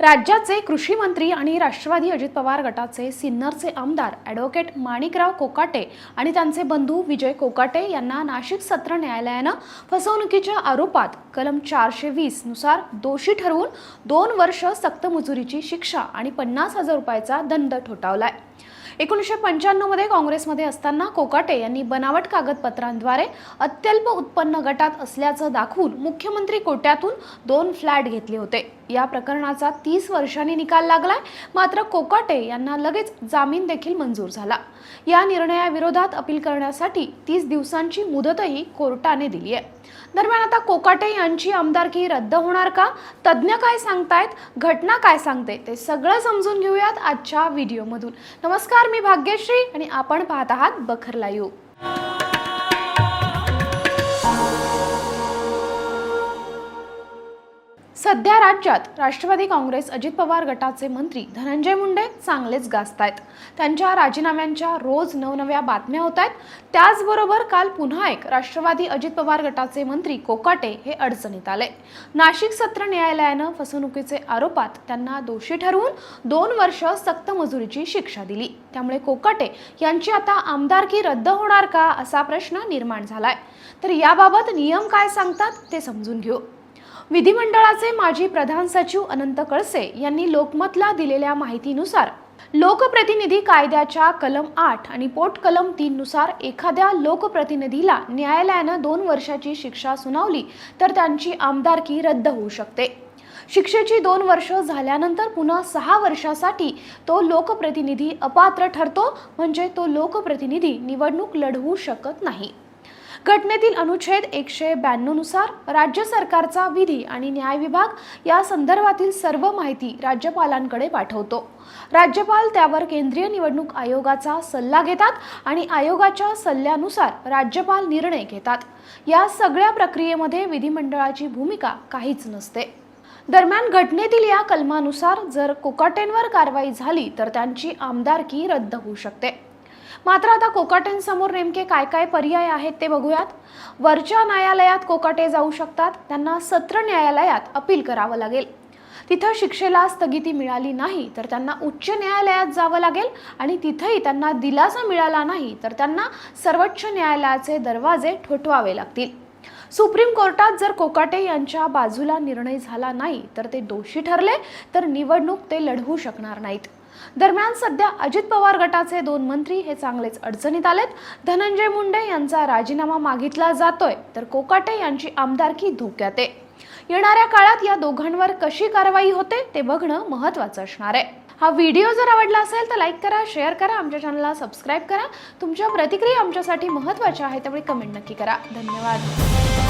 राज्याचे कृषी मंत्री आणि राष्ट्रवादी अजित पवार गटाचे सिन्नरचे आमदार ॲडव्होकेट माणिकराव कोकाटे आणि त्यांचे बंधू विजय कोकाटे यांना नाशिक सत्र न्यायालयानं फसवणुकीच्या आरोपात कलम चारशे वीसनुसार दोषी ठरवून दोन वर्ष सक्त मजुरीची शिक्षा आणि पन्नास हजार रुपयाचा दंड ठोठावलाय. एकोणीसशे पंच्याण्णवमध्ये काँग्रेसमध्ये असताना कोकाटे यांनी बनावट कागदपत्रांद्वारे अत्यल्प उत्पन्न गटात असल्याचं दाखवून मुख्यमंत्री कोट्यातून दोन फ्लॅट घेतले होते. या प्रकरणाचा तीस वर्षांनी निकाल लागलाय. मात्र कोकाटे यांना लगेच जामीन देखील मंजूर झाला. या निर्णयाविरोधात अपील करण्यासाठी तीस दिवसांची मुदतही कोर्टाने दिली आहे. दरम्यान आता कोकाटे यांची आमदारकी रद्द होणार का? तज्ज्ञ काय सांगतायत? घटना काय सांगते? ते सगळं समजून घेऊयात आजच्या व्हिडिओमधून. नमस्कार मी भाग्यश्री आणि आपण पाहत आहात बखरला येऊ सध्या राज्यात राष्ट्रवादी काँग्रेस अजित पवार गटाचे मंत्री धनंजय मुंडे चांगलेच गाजतायत. त्यांच्या राजीनाम्यांच्या रोज नवनव्या बातम्या होत आहेत त्याचबरोबर काल पुन्हा एक राष्ट्रवादी अजित पवार गटाचे मंत्री कोकाटे हे अडचणीत आले. नाशिक सत्र न्यायालयानं फसवणुकीचे आरोपात त्यांना दोषी ठरवून दोन वर्ष सक्त मजुरीची शिक्षा दिली. त्यामुळे कोकाटे यांची आता आमदारकी रद्द होणार का असा प्रश्न निर्माण झालाय. तर याबाबत नियम काय सांगतात ते समजून घेऊ. विधिमंडळाचे माजी प्रधान सचिव अनंत कळसे यांनी लोकमतला दिलेल्या माहितीनुसार लोकप्रतिनिधी कायद्याच्या कलम आठ आणि पोट कलम तीन नुसार एखाद्या लोकप्रतिनिधीला न्यायालयानं दोन वर्षाची शिक्षा सुनावली तर त्यांची आमदारकी रद्द होऊ शकते. शिक्षेची दोन वर्ष झाल्यानंतर पुन्हा सहा वर्षासाठी तो लोकप्रतिनिधी अपात्र ठरतो म्हणजे तो लोकप्रतिनिधी निवडणूक लढवू शकत नाही. घटनेतील अनुच्छेद एकशे ब्याण्णवनुसार राज्य सरकारचा विधी आणि न्याय विभाग या संदर्भातील सर्व माहिती राज्यपालांकडे पाठवतो. राज्यपाल त्यावर केंद्रीय निवडणूक आयोगाचा सल्ला घेतात आणि आयोगाच्या सल्ल्यानुसार राज्यपाल निर्णय घेतात. या सगळ्या प्रक्रियेमध्ये विधिमंडळाची भूमिका काहीच नसते. दरम्यान घटनेतील या कलमानुसार जर कोकाटेंवर कारवाई झाली तर त्यांची आमदारकी रद्द होऊ शकते. मात्र आता कोकाटेंसमोर नेमके काय काय पर्याय आहेत ते बघूयात. वरच्या न्यायालयात कोकाटे जाऊ शकतात. त्यांना सत्र न्यायालयात अपील करावं लागेल. तिथं शिक्षेला स्थगिती मिळाली नाही तर त्यांना उच्च न्यायालयात जावं लागेल आणि तिथंही त्यांना दिलासा मिळाला नाही तर त्यांना सर्वोच्च न्यायालयाचे दरवाजे ठोठवावे लागतील. सुप्रीम कोर्टात जर कोकाटे यांच्या बाजूला निर्णय झाला नाही तर ते दोषी ठरले तर निवडणूक ते लढवू शकणार नाहीत. दरम्यान सध्या अजित पवार गटाचे दोन मंत्री हे चांगलेच अडचणीत आलेत. धनंजय मुंडे यांचा राजीनामा मागितला जातोय. तर कोकाटे यांची आमदारकी धोक्यात आहे. येणाऱ्या काळात या दोघांवर कशी कारवाई होते ते बघणं महत्वाचं असणार आहे. हा व्हिडिओ जर आवडला असेल तर लाईक करा शेअर करा आमच्या चॅनलला सबस्क्राईब करा. तुमच्या प्रतिक्रिया आमच्यासाठी महत्त्वाच्या आहेत त्यामुळे कमेंट नक्की करा. धन्यवाद.